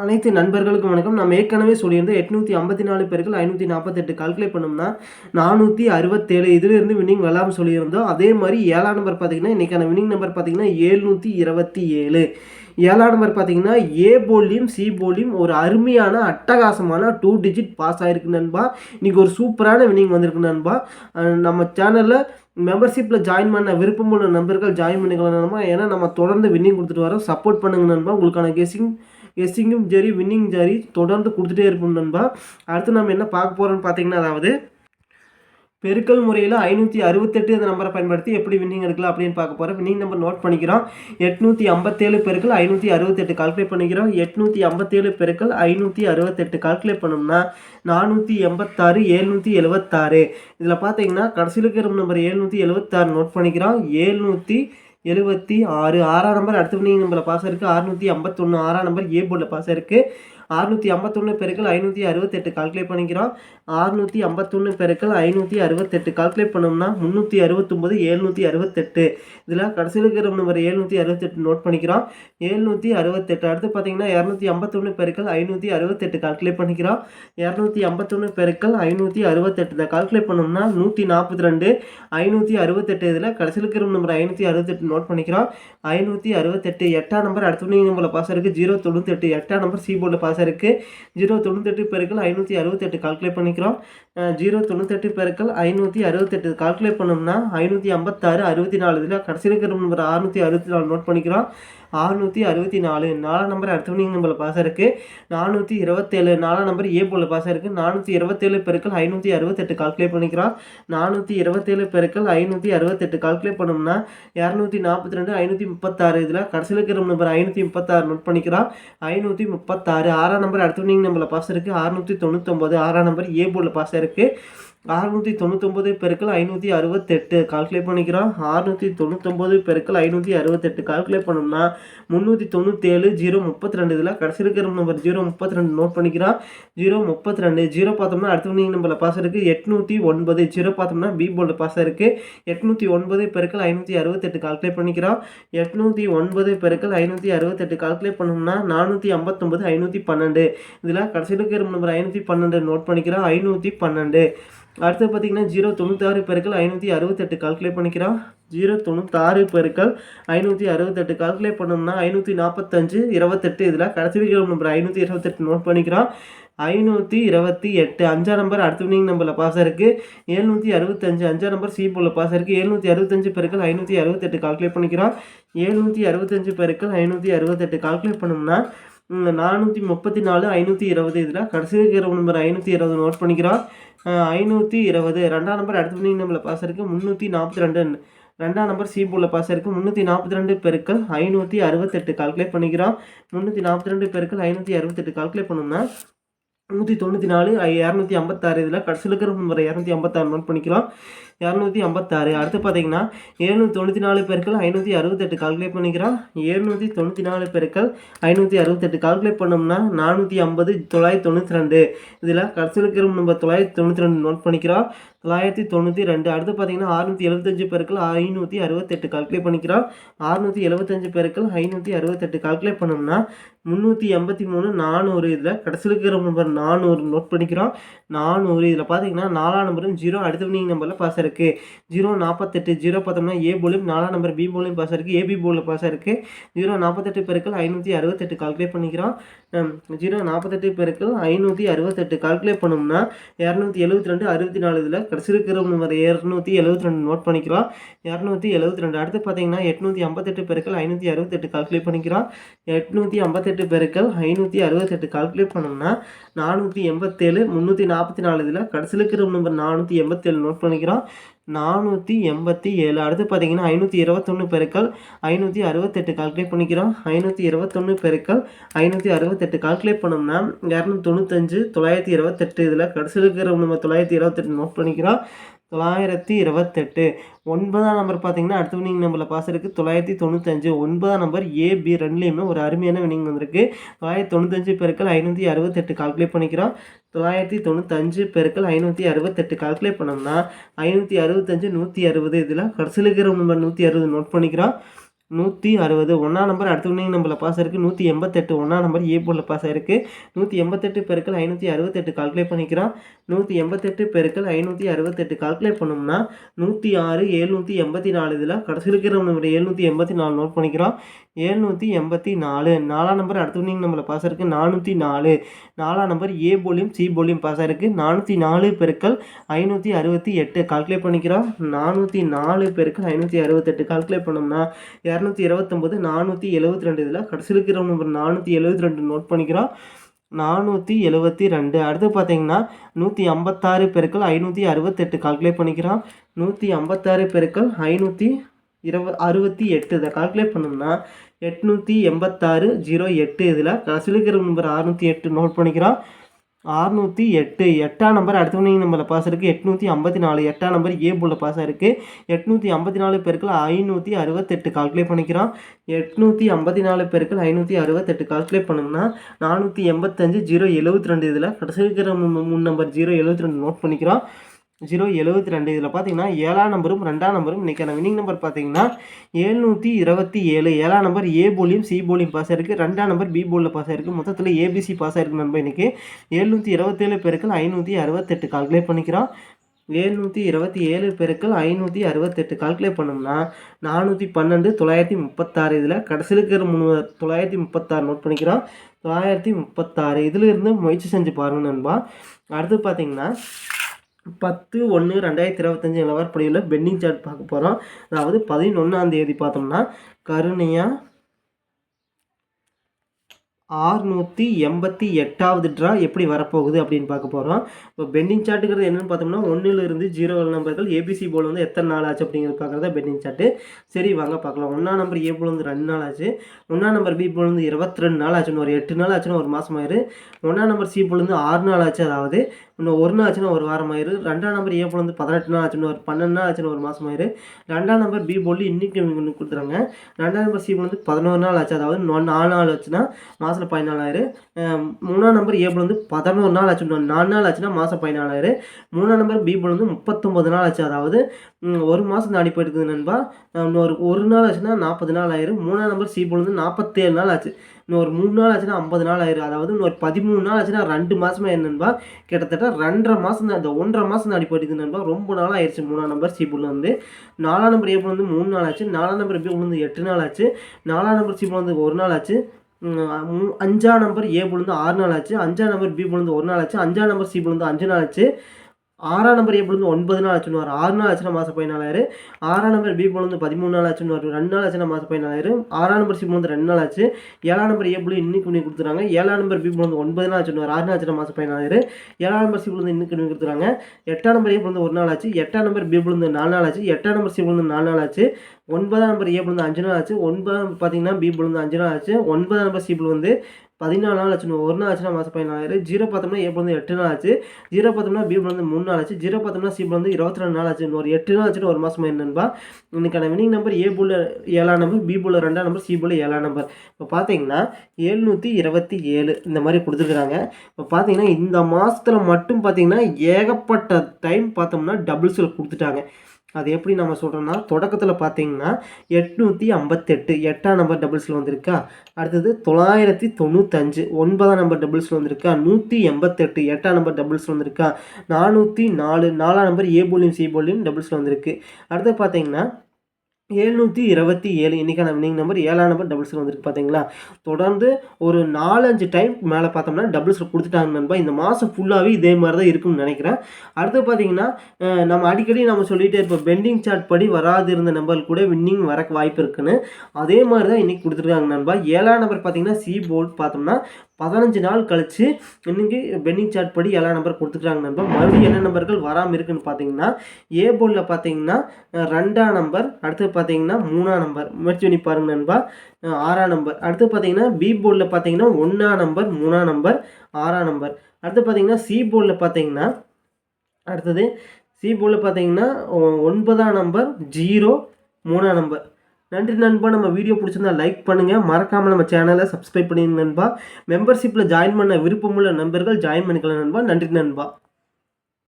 அனைத்து நண்பர்களுக்கும் வணக்கம். நம்ம ஏற்கனவே சொல்லியிருந்தோம் எட்நூற்றி ஐம்பத்தி நாலு பேருக்கு ஐநூற்றி நாற்பத்தெட்டு கால்குலேட் பண்ணோம்னா நானூற்றி அறுபத்தேழு இதிலிருந்து வின்னிங் வரலாம்னு சொல்லியிருந்தோம். அதே மாதிரி ஏழாம் நம்பர் பார்த்தீங்கன்னா இன்றைக்கான வின்னிங் நம்பர் பார்த்தீங்கன்னா ஏழ்நூற்றி இருபத்தி ஏழு ஏழாம் நம்பர் பார்த்தீங்கன்னா ஏ போலியும் சி போலியும் ஒரு அருமையான அட்டகாசமான டூ டிஜிட் பாஸ் ஆகிருக்கு நண்பா. இன்றைக்கி ஒரு சூப்பரான வின்னிங் வந்திருக்கு நண்பா. நம்ம சேனலில் மெம்பர்ஷிப்பில் ஜாயின் பண்ண விருப்பமுள்ள நண்பர்கள் ஜாயின் பண்ணிக்கலாம் நண்பா. ஏன்னா நம்ம தொடர்ந்து வின்னிங் கொடுத்துட்டு வரோம். சப்போர்ட் பண்ணுங்க நண்பா. உங்களுக்கான கெஸிங் கெஸ்ஸிங்கும் சரி வின்னிங் சரி தொடர்ந்து கொடுத்துட்டே இருப்போம் நண்பா. அடுத்து நம்ம என்ன பார்க்க போகிறோம்னு பார்த்தீங்கன்னா அதாவது பெருக்கல் முறையில் ஐநூற்றி அறுபத்தெட்டு இந்த நம்பரை பயன்படுத்தி எப்படி வின்னிங் எடுக்கலாம் அப்படின்னு பார்க்க போகிறோம் வின்னிங் நம்பர் நோட் பண்ணிக்கிறோம். எட்நூற்றி ஐம்பத்தேழு பெருக்கள் ஐநூற்றி அறுபத்தெட்டு கால்குலேட் பண்ணிக்கிறோம். எட்நூற்றி ஐம்பத்தேழு பெருக்கள் ஐநூற்றி அறுபத்தெட்டு கால்குலேட் பண்ணோம்னா நானூற்றி எண்பத்தாறு ஏழ்நூற்றி எழுபத்தாறு இதில் பார்த்தீங்கன்னா கடைசியில் இருக்கிற நம்பர் ஏழ்நூற்றி எழுபத்தாறு நோட் பண்ணிக்கிறோம். ஏழ்நூற்றி எழுபத்தி ஆறு. ஆறாம் நம்பர் அடுத்த வினிங் நம்பரில் பாஸ் இருக்குது அறுநூற்றி ஐம்பத்தொன்று ஆறாம் நம்பர் ஏ போர்டில் பாஸ் இருக்குது அறுநூற்றி ஐம்பத்தொன்று பெருக்கள் ஐநூற்றி அறுபத்தெட்டு. கால்குலேட் பண்ணிக்கிறோம். அறுநூற்றி ஐம்பத்தொன்று பெருக்கள் ஐநூற்றி அறுபத்தெட்டு. கால்குலேட் பண்ணோம்னா முந்நூற்றி அறுபத்தொம்போது ஏழ்நூற்றி அறுபத்தெட்டு. இதில் கடைசியில் இருக்கிற நம்பர் ஏழ்நூற்றி அறுபத்தெட்டு நோட் பண்ணிக்கிறோம். ஏழ்நூற்றி அறுபத்தெட்டு. அடுத்து பார்த்தீங்கன்னா இரநூத்தி ஐம்பத்தொன்று பெருக்கள் ஐநூற்றி அறுபத்தெட்டு கால்குலேட் பண்ணிக்கிறோம். இரநூத்தி ஐம்பத்தொன்று பெருக்கள் ஐநூற்றி அறுபத்தெட்டு. இதை கால்குலேட் பண்ணோம்னா நூற்றி நாற்பத்தி ரெண்டு. ஐநூற்றி அறுபத்தெட்டு இதில் கடைசியில் இருக்கிற நம்பர் ஐநூற்றி அறுபத்தெட்டு நோட் பண்ணிக்கிறோம். ஐநூற்றி அறுபத்தெட்டு. எட்டாம் நம்பர் அடுத்த வினிங் நம்பரில் பாஸ் இருக்குது ஜீரோ தொண்ணூத்தெட்டு. எட்டாம் நம்பர் சி போர்டில் பாஸ் இருக்குது ஜீரோ தொண்ணூத்தெட்டு பெருக்கள் ஐநூற்றி அறுபத்தெட்டு கால்குலேட் பண்ணிக்கிறோம். அஹ் ஜீரோ தொண்ணூத்தெட்டு பெருக்கள் ஐநூற்றி அறுபத்தெட்டு. கால்குலேட் பண்ணோம்னா ஐநூற்றி ஐம்பத்தாறு அறுபத்தி நாலு. இதில் கடைசியில் இருக்கிற நம்பர் அறுநூற்றி அறுபத்தி நாலு நோட் பண்ணிக்கிறோம். ஆறுநூற்றி அறுபத்தி நாலு. நாலாம் நம்பர் அடுத்த வினிங் நம்பரில் பாஸ் இருக்குது நானூற்றி இருபத்தேழு. நாலாம் நம்பர் ஏ போல் பாஸ் இருக்குது நானூற்றி இருபத்தேழு பெருக்கள் ஐநூற்றி அறுபத்தெட்டு கால்குலேட் பண்ணிக்கிறோம் நானூற்றி இருபத்தேழு பெருக்கள் ஐநூற்றி அறுபத்தெட்டு கால்குலேட் பண்ணோம்னா இரநூத்தி நாற்பத்தி ரெண்டு ஐநூற்றி முப்பத்தாறு. இதில் கடைசியில் இருக்கிற நம்பர் ஐநூற்றி முப்பத்தாறு நோட் பண்ணிக்கிறோம் ஐநூற்றி முப்பத்தாறு. ஆறாம் நம்பர் அடுத்த வினிங் நம்பரில் பாஸ் இருக்குது அறுநூற்றி தொண்ணூற்றொம்பது ஆறாம் நம்பர் ஏ போர்டில் பாஸ் இருக்குது அறுநூற்றி தொண்ணூத்தொம்பது பெருக்கள் ஐநூற்றி அறுபத்தெட்டு. கால்குலேட் பண்ணிக்கிறோம். அறுநூற்றி தொண்ணூத்தொம்பது பெருக்கள் ஐநூற்றி அறுபத்தெட்டு. கால்குலேட் பண்ணோம்னா முந்நூற்றி தொண்ணூற்றேழு ஜீரோ முப்பத்தி ரெண்டு இதில் கடைசி இருக்கிற நம்பர் ஜீரோ முப்பத்தி ரெண்டு நோட் பண்ணிக்கிறோம். ஜீரோ முப்பத்தி ரெண்டு ஜீரோ பார்த்தோம்னா அடுத்த வினிங் நம்பரில் பாஸ் இருக்குது எட்நூற்றி ஒன்பது. ஜீரோ பார்த்தோம்னா பி போர்டில் பாஸ் இருக்குது எட்நூற்றி ஒன்பது பெருக்கள் ஐநூற்றி அறுபத்தெட்டு. கால்குலேட் பண்ணிக்கிறோம். எட்நூற்றி ஒன்பது பெருக்கள் ஐநூற்றி அறுபத்தெட்டு. கால்குலேட் பண்ணோம்னா நானூற்றி ஐம்பத்தொம்பது ஐநூற்றி பன்னெண்டு. இதில் கடைசியில் இருக்கிற நம்பர் ஐநூற்றி பன்னெண்டு நோட் பண்ணிக்கிறோம். ஐநூற்றி பன்னெண்டு. அடுத்து பார்த்தீங்கன்னா ஜீரோ தொண்ணூத்தாறு பெருக்கள் ஐநூற்றி அறுபத்தெட்டு கால்குலேட் பண்ணிக்கிறோம். ஜீரோ தொண்ணூத்தாறு பெருக்கள் ஐநூற்றி அறுபத்தெட்டு கால்குலேட் பண்ணோம்னா ஐநூற்றி நாற்பத்தஞ்சு இருபத்தெட்டு இதில் கடைசி இருக்கிற நம்பர் ஐநூற்றி இருபத்தெட்டு நோட் பண்ணிக்கிறோம். ஐநூற்றி இருபத்தி எட்டு அஞ்சாம் நம்பர் அடுத்த வினிங் நம்பரில் பாஸ் இருக்குது ஏழ்நூற்றி அறுபத்தஞ்சு அஞ்சாம் நம்பர் சி போல பாஸ் இருக்குது ஏழ்நூற்றி அறுபத்தஞ்சு பெருக்கள் ஐநூற்றி அறுபத்தெட்டு கால்குலேட் பண்ணிக்கிறோம். ஏழ்நூற்றி அறுபத்தஞ்சு பெருக்கள் ஐநூற்றி அறுபத்தெட்டு கால்குலேட் பண்ணோம்னா நானூற்றி முப்பத்தி நாலு ஐநூற்றி இருபது இதில் கடைசி இருக்கிற நம்பர் ஐநூற்றி இருபது நோட் பண்ணிக்கிறோம். ஐநூற்றி இருபது. ரெண்டாம் நம்பர் அடுத்த வினிங் நம்பரில் பாஸ் இருக்குது முந்நூற்றி நாற்பத்தி ரெண்டு. ரெண்டாம் நம்பர் சி போர்டில் பாஸ் இருக்குது முந்நூற்றி நாற்பத்தி ரெண்டு பெருக்கள் ஐநூற்றி அறுபத்தெட்டு. கால்குலேட் பண்ணிக்கிறோம். முந்நூற்றி நாற்பத்தி ரெண்டு பெருக்கள் ஐநூற்றி அறுபத்தெட்டு. கால்குலேட் பண்ணோம்னா நூற்றி தொண்ணூற்றி நாலு இரநூத்தி ஐம்பத்தாறு. இதில் கடைசியில் இருக்கிற நம்பர் இரநூத்தி ஐம்பத்தாறு நோட் பண்ணிக்கலாம் இரநூத்தி ஐம்பத்தாறு. அடுத்து பார்த்தீங்கன்னா எழுநூற்றி தொண்ணூற்றி நாலு பேருக்கள் ஐநூற்றி அறுபத்தெட்டு கால்குலேட் பண்ணிக்கிறோம். எழுநூற்றி தொண்ணூற்றி நாலு பேருக்கள் ஐநூற்றி அறுபத்தெட்டு கால்குலேட் பண்ணோம்னா நானூற்றி ஐம்பது தொள்ளாயிரத்தி தொண்ணூற்றி ரெண்டு. இதில் கடைசியில் இருக்கிற நம்பர் தொள்ளாயிரத்தி தொண்ணூற்றி ரெண்டு நோட் பண்ணிக்கிறோம். தொள்ளாயிரத்தி தொண்ணூற்றி ரெண்டு. அடுத்து பார்த்தீங்கன்னா அறுநூற்றி எழுபத்தஞ்சு பேருக்கள் ஐநூற்றி அறுபத்தெட்டு கால்குலேட் பண்ணிக்கிறோம். அறுநூற்றி எழுபத்தஞ்சு பேருக்கள் ஐநூற்றி அறுபத்தெட்டு கால்குலேட் பண்ணோம்னா முந்நூற்றி எண்பத்தி மூணு நானூறு. இதில் கடைசியில் இருக்கிற நம்பர் நானூறு நோட் பண்ணிக்கிறோம். நானூறு. இதில் பார்த்தீங்கன்னா நாலாம் நம்பரும் ஜீரோ அடுத்த நீங்கள் நம்பரில் பாஸ் இருக்குது ஜீரோ நாற்பத்தெட்டு ஜீரோ பார்த்தோம்னா ஏ போலையும் நாலாம் நம்பர் பி போலையும் பாஸ் இருக்குது ஏபி போலில் பாஸ் இருக்குது ஜீரோ நாற்பத்தெட்டு பெருக்கள் ஐநூற்றி அறுபத்தெட்டு கால்குலேட் பண்ணிக்கிறோம். ஜீரோ நாற்பத்தெட்டு பெருக்கள் ஐநூற்றி அறுபத்தெட்டு கால்குலேட் பண்ணோம்னா இரநூத்தி எழுபத்தி ரெண்டு அறுபத்தி நாலு இதில் கடைசி இருக்கிற நம்பர் இரநூத்தி எழுபத்தி ரெண்டு நோட் பண்ணிக்கிறோம். இரநூத்தி எழுபத்தி ரெண்டு அடுத்து பார்த்தீங்கன்னா எட்நூற்றி ஐம்பத்தெட்டு பெருக்கள் ஐநூற்றி அறுபத்தெட்டு கால்குலேட் பண்ணிக்கிறோம். எட்நூற்றி ஐம்பத்தெட்டு பெருக்கள் ஐநூற்றி அறுபத்தெட்டு கால்குலேட் பண்ணோம்னா நானூற்றி எண்பத்தேழு முந்நூற்றி நாற்பத்தி நாலு இதில் கடைசியில் இருக்கிற நம்பர் நானூற்றி எண்பத்தேழு நோட் பண்ணிக்கிறோம். நானூற்றி எண்பத்தி ஏழு. அடுத்து பார்த்தீங்கன்னா ஐநூற்றி இருபத்தொன்று பெருக்கள் ஐநூற்றி அறுபத்தெட்டு கால்குலேட் பண்ணிக்கிறோம். ஐநூற்றி இருபத்தொன்று பெருக்கள் ஐநூற்றி அறுபத்தெட்டு கால்குலேட் பண்ணோம்னா இரநூத்தி தொண்ணூத்தஞ்சு தொள்ளாயிரத்தி இருபத்தெட்டு இதில் கடைசியில் இருக்கிற நம்ம தொள்ளாயிரத்தி இருபத்தெட்டு நோட் பண்ணிக்கிறோம். தொள்ளாயிரத்தி இருபத்தெட்டு. ஒன்பதாம் நம்பர் பார்த்தீங்கன்னா அடுத்த வினிங் நம்பரில் பாஸ் இருக்குது தொள்ளாயிரத்தி தொண்ணூத்தஞ்சு ஒன்பதாம் நம்பர் ஏபி ரெண்டுலேயுமே ஒரு அருமையான வினிங் வந்திருக்கு. தொள்ளாயிரத்தி தொண்ணூத்தஞ்சு பெருக்கள் ஐநூற்றி அறுபத்தெட்டு கால்குலேட் பண்ணிக்கிறோம். தொள்ளாயிரத்தி தொண்ணூத்தஞ்சு பெருக்கள் ஐநூற்றி அறுபத்தெட்டு கால்குலேட் பண்ணோம்னா ஐநூற்றி அறுபத்தஞ்சு நூற்றி அறுபது இதில் கடைசியில் இருக்கிற நம்பர் நூற்றி அறுபது நோட் பண்ணிக்கிறோம். நூற்றி அறுபது ஒன்றா நம்பர் அடுத்த வினிங் நம்பரில் பாஸ் இருக்குது நூற்றி எண்பத்தெட்டு ஒன்றா நம்பர் ஏ பாஸ் ஆயிருக்கு. நூற்றி எண்பத்தெட்டு பெருக்கள் ஐநூற்றி அறுபத்தெட்டு கால்குலேட் பண்ணிக்கிறோம். நூற்றி எண்பத்தெட்டு பெருக்கள் ஐநூற்றி அறுபத்தெட்டு கால்குலேட் பண்ணோம்னா நூற்றி ஆறு எழுநூற்றி எண்பத்தி நாலு இதில் கடைசி இருக்கிற நம்பர் எழுநூற்றி எண்பத்தி நாலு நோட் பண்ணிக்கிறோம். எழுநூற்றி எண்பத்தி நாலு. நாலாம் நம்பர் அடுத்த வினிங் நம்மளை பாஸ் இருக்குது நானூற்றி நாலு. நாலாம் நம்பர் ஏ போலியும் சி போலியும் பாஸ் ஆயிருக்கு. நானூற்றி நாலு பெருக்கள் ஐநூற்றி அறுபத்தி எட்டு. கால்குலேட் பண்ணிக்கிறோம். நானூற்றி நாலு பெருக்கள் ஐநூற்றி அறுபத்தெட்டு கால்குலேட் பண்ணோம்னா இரநூத்தி இருபத்தொம்போது நானூற்றி எழுபத்தி ரெண்டு இதில் கடைசியில் இருக்கிற நம்பர் நானூற்றி எழுபத்தி ரெண்டு நோட் பண்ணிக்கிறோம். நானூற்றி எழுபத்தி ரெண்டு. அடுத்து பார்த்தீங்கன்னா நூற்றி ஐம்பத்தாறு பெருக்கள் ஐநூற்றி அறுபத்தெட்டு. கால்குலேட் பண்ணிக்கிறோம். நூற்றி ஐம்பத்தாறு பெருக்கள் ஐநூற்றி இருவ அறுபத்தி எட்டு இதை கால்குலேட் பண்ணோம்னா எட்நூற்றி எண்பத்தாறு ஜீரோ எட்டு இதில் கடைசியில் இருக்கிற நம்பர் அறுநூற்றி எட்டு நோட் பண்ணிக்கிறோம். அறுநூற்றி எட்டு எட்டாம் நம்பர் அடுத்த வினிங் நம்பரில் பாஸ் இருக்குது எட்நூற்றி ஐம்பத்தி நாலு எட்டாம் நம்பர் ஏ போல் பாஸ் இருக்குது எட்நூற்றி ஐம்பத்தி நாலு பேருக்கு ஐநூற்றி அறுபத்தெட்டு கால்குலேட் பண்ணிக்கிறோம். எட்நூற்றி ஐம்பத்தி நாலு பேருக்கு ஐநூற்றி அறுபத்தெட்டு கால்குலேட் பண்ணோம்னா நானூற்றி எண்பத்தஞ்சு ஜீரோ எழுபத்தி ரெண்டு இதில் கடைசி இருக்கிற மூணு நம்பர் ஜீரோ எழுபத்தி ரெண்டு நோட் பண்ணிக்கிறோம். ஜீரோ எழுபத்தி ரெண்டு இதில் பார்த்தீங்கன்னா ஏழாம் நம்பரும் ரெண்டாம் நம்பரும் இன்றைக்கான வினிங் நம்பர் பார்த்தீங்கன்னா எழுநூற்றி இருபத்தி ஏழு. ஏழாம் நம்பர் ஏ போலியும் சி போலியும் பாஸ் ஆயிருக்கு ரெண்டாம் நம்பர் பி போலில் பாஸ் ஆயிருக்கு மொத்தத்தில் ஏபிசி பாஸ் ஆயிருக்கு நண்பர் இன்றைக்கி எழுநூற்றி இருபத்தேழு பேருக்கள் ஐநூற்றி அறுபத்தெட்டு கால்குலேட் பண்ணிக்கிறோம். ஏழ்நூற்றி இருபத்தி ஏழு பேருக்கள் ஐநூற்றி அறுபத்தெட்டு கால்குலேட் பண்ணோம்னா நானூற்றி பன்னெண்டு தொள்ளாயிரத்தி முப்பத்தாறு இதில் கடைசியில் இருக்கிற மூணு தொள்ளாயிரத்தி முப்பத்தாறு நோட் பண்ணிக்கிறோம். தொள்ளாயிரத்தி முப்பத்தாறு. இதில் இருந்து முயற்சி செஞ்சு பாருங்க நண்பா. அடுத்து பார்த்தீங்கன்னா பத்து ஒன்று ரெண்டாயிரத்தி இருபத்தஞ்சி நிலவரப்படியில் பெண்டிங் சார்ட் பார்க்க போகிறோம் அதாவது பதினொன்றாம் தேதி பார்த்தோம்னா கருணையாக ஆறுநூற்றி எண்பத்தி எட்டாவது ட்ரா எப்படி வரப்போகுது அப்படின்னு பார்க்க போகிறோம் இப்போ பெண்டிங் சார்ட்டுங்கிறது என்னென்னு பார்த்தோம்னா ஒன்றுலேருந்து ஜீரோ நம்பர்கள் ஏபிசி போல் வந்து எத்தனை நாள் ஆச்சு அப்படிங்கிறது பார்க்குறதா பெண்டிங் சார்ட்டு. சரி வாங்க பார்க்கலாம். ஒன்றாம் நம்பர் ஏ போல் வந்து ரெண்டு நாள் ஆச்சு. ஒன்றாம் நம்பர் பி போல் வந்து இருபத்தி ரெண்டு நாள் ஆச்சுன்னு ஒரு எட்டு நாள் ஆச்சுன்னு ஒரு மாதம் ஆயிரு ஒன்றாம் நம்பர் சி போல் வந்து ஆறு நாள் ஆச்சு அதாவது இன்னும் ஒரு நாள் ஆச்சுன்னா ஒரு வாரம் ஆயிரு. ரெண்டாம் நம்பர் ஏ போல் வந்து பதினெட்டு நாள் ஆச்சுன்னு ஒரு பன்னெண்டு நாள் ஆச்சுன்னு ஒரு மாதம் ஆயிரு. ரெண்டாம் நம்பர் பி போல் இன்றைக்கி இவங்க கொடுத்துறாங்க. ரெண்டாம் நம்பர் சி போல் வந்து பதினோரு நாள் ஆச்சு. அதாவது நாலு நாள் ஆச்சுன்னா மாதத்தில் பதினாலாயிரு மூணாம் நம்பர் ஏ போல் வந்து பதினோரு நாள் ஆச்சு. நாலு நாள் ஆச்சுன்னா மாதம் பதினாலாயிரு மூணாம் நம்பர் பி போல் வந்து முப்பத்தொம்பது நாள் ஆச்சு. அதாவது ஒரு மாதம் தாண்டி போயிருக்குது நண்பா. இன்னொரு ஒரு நாள் ஆச்சுன்னா நாற்பது நாள் ஆயிரும் மூணாம் நம்பர் சி போல் வந்து நாற்பத்தேழு நாள் ஆச்சு. இன்னொரு மூணு நாள் ஆச்சுன்னா ஐம்பது நாள் ஆயிரும் அதாவது இன்னொரு பதிமூணு நாள் ஆச்சுன்னா ரெண்டு மாதமே என்னன்பா கிட்டத்தட்ட ரெண்டரை மாதம் தான் இந்த ஒன்றரை மாதம் தான் அடிப்படுது நண்பா. ரொம்ப நாள் ஆயிடுச்சு மூணாம் நம்பர் சி வந்து. நாலாம் நம்பர் ஏ வந்து மூணு நாள் ஆச்சு. நாலாம் நம்பர் பி வந்து எட்டு நாள் ஆச்சு. நாலாம் நம்பர் சி வந்து ஒரு நாள் ஆச்சு. அஞ்சாம் நம்பர் ஏ புழுந்து ஆறு நாள் ஆச்சு. அஞ்சாம் நம்பர் பி புழுந்து ஒரு நாள் ஆச்சு. அஞ்சாம் நம்பர் சி புழுந்து அஞ்சு நாள் ஆச்சு. ஆறாம் நம்பர் ஏ பொழுது ஒன்பது நாள் ஆச்சுன்னு ஆறு நாள் ஆச்சுன்னா மாதம் பதினாலாயிரம் ஆறாம் நம்பர் பி பொழுது பதிமூணு நாள் ஆச்சுன்னு வரும் ரெண்டு நாள் ஆச்சுன்னா மாதம் பதினாலாயிரம் ஆறாம் நம்பர் சி பொழுது ரெண்டு நாள் ஆச்சு ஏழாம் நம்பர் ஏ பொழுது இன்னைக்கு பண்ணி கொடுத்துறாங்க ஏழாம் நம்பர் பி பொழுது ஒன்பது நாள் ஆச்சுன்னு ஆறு நாள் ஆச்சுன்னா மாதம் பதினாலாயிரம் ஏழாம் நம்பர் சி பொழுது இன்னைக்கு பண்ணி கொடுத்துறாங்க எட்டாம் நம்பர் ஏ பொழுது ஒரு நாள் ஆச்சு எட்டாம் நம்பர் பி பொழுது நாலு நாள் ஆச்சு எட்டாம் நம்பர் சி பொழுது நாலு நாள் ஆச்சு ஒன்பதாம் நம்பர் ஏ பொழுது அஞ்சு நாள் ஆச்சு ஒன்பதாம் பார்த்தீங்கன்னா பி பொழுது அஞ்சு நாள் ஆச்சு ஒன்பதாம் நம்பர் சி பொழுது பதினாலு நாள் ஆச்சு ஒரு நாள் ஆச்சுன்னா மாதம் பதினாலாயிரம் ஜீரோ பார்த்தோம்னா ஏ வந்து எட்டு நாள் ஆச்சு. ஜீரோ பார்த்தோம்னா பி வந்து மூணு நாள் ஆச்சு. ஜீரோ பார்த்தோம்னா சி வந்து இருபத்தி ரெண்டு நாள் ஆச்சு. ஒரு எட்டு நாள் ஆச்சுன்னு ஒரு மாதம் என்னன்பா இன்னைக்கான வினிங் நம்பர் ஏ புள்ள ஏழாம் நம்பர் பி புள்ள ரெண்டாம் நம்பர் சி புள்ள ஏழாம் நம்பர் இப்போ பார்த்தீங்கன்னா எழுநூற்றி இருபத்தி ஏழு இந்த மாதிரி கொடுத்துருக்குறாங்க. இப்போ பார்த்தீங்கன்னா இந்த மாதத்தில் மட்டும் பார்த்தீங்கன்னா ஏகப்பட்ட டைம் பார்த்தோம்னா டபுள்ஸில் கொடுத்துட்டாங்க. அது எப்படி நம்ம சொல்கிறோன்னா தொடக்கத்தில் பார்த்தீங்கன்னா எட்நூற்றி ஐம்பத்தெட்டு எட்டாம் நம்பர் டபுள்ஸில் வந்திருக்கா. அடுத்தது தொள்ளாயிரத்தி தொண்ணூத்தஞ்சு ஒன்பதாம் நம்பர் டபுள்ஸில் வந்திருக்கா. நூற்றி எண்பத்தெட்டு எட்டாம் நம்பர் டபுள்ஸில் வந்திருக்கா. நானூற்றி நாலு நாலாம் நம்பர் ஏ போலியும் சி போலியும் டபுள்ஸில் வந்திருக்கு. அடுத்து பார்த்தீங்கன்னா எழுநூற்றி இருபத்தி ஏழு இன்றைக்கான வினிங் நம்பர் ஏழாம் நம்பர் டபுள்ஸில் வந்துருக்கு பார்த்தீங்களா தொடர்ந்து ஒரு நாலஞ்சு டைம் மேலே பார்த்தோம்னா டபுள்ஸில் கொடுத்துட்டாங்க நண்பா. இந்த மாதம் ஃபுல்லாகவே இதே மாதிரி தான் இருக்கும்னு நினைக்கிறேன். அடுத்து பார்த்தீங்கன்னா நம்ம அடிக்கடி நம்ம சொல்லிகிட்டே இருப்போம் பெண்டிங் சார்ட் படி வராது இருந்த நம்பர் கூட வின்னிங் வர வாய்ப்பு இருக்குன்னு. அதே மாதிரி தான் இன்றைக்கி கொடுத்துருக்காங்க நண்பா. ஏழாம் நம்பர் பார்த்தீங்கன்னா சி போர்டு பார்த்தோம்னா பதினஞ்சு நாள் கழித்து இன்னைக்கு பெண்டிங் சார்ட் படி எல்லா நம்பர் கொடுத்துக்கிறாங்க நண்பர் மறுபடியும் என்ன நம்பர்கள் வராமல் இருக்குன்னு பார்த்தீங்கன்னா ஏ போர்டில் பார்த்தீங்கன்னா ரெண்டாம் நம்பர் அடுத்து பார்த்தீங்கன்னா மூணாம் நம்பர் முயற்சி பண்ணி பாருங்க நண்பா. ஆறாம் நம்பர் அடுத்து பார்த்தீங்கன்னா பி போர்டில் பார்த்தீங்கன்னா ஒன்றாம் நம்பர் மூணாம் நம்பர் ஆறாம் நம்பர் அடுத்து பார்த்தீங்கன்னா சி போர்டில் பார்த்தீங்கன்னா அடுத்தது சி போர்டில் பார்த்தீங்கன்னா ஒன்பதாம் நம்பர் ஜீரோ மூணாம் நம்பர் நன்றி நண்பா. நம்ம வீடியோ பிடிச்சிருந்தா லைக் பண்ணுங்கள் மறக்காமல் நம்ம சேனலை சப்ஸ்கிரைப் பண்ணிடுங்க நண்பா. மெம்பர்ஷிப்பில் ஜாயின் பண்ண விருப்பமுள்ள நண்பர்கள் ஜாயின் பண்ணிக்கலாம் நண்பா. நன்றி நண்பா.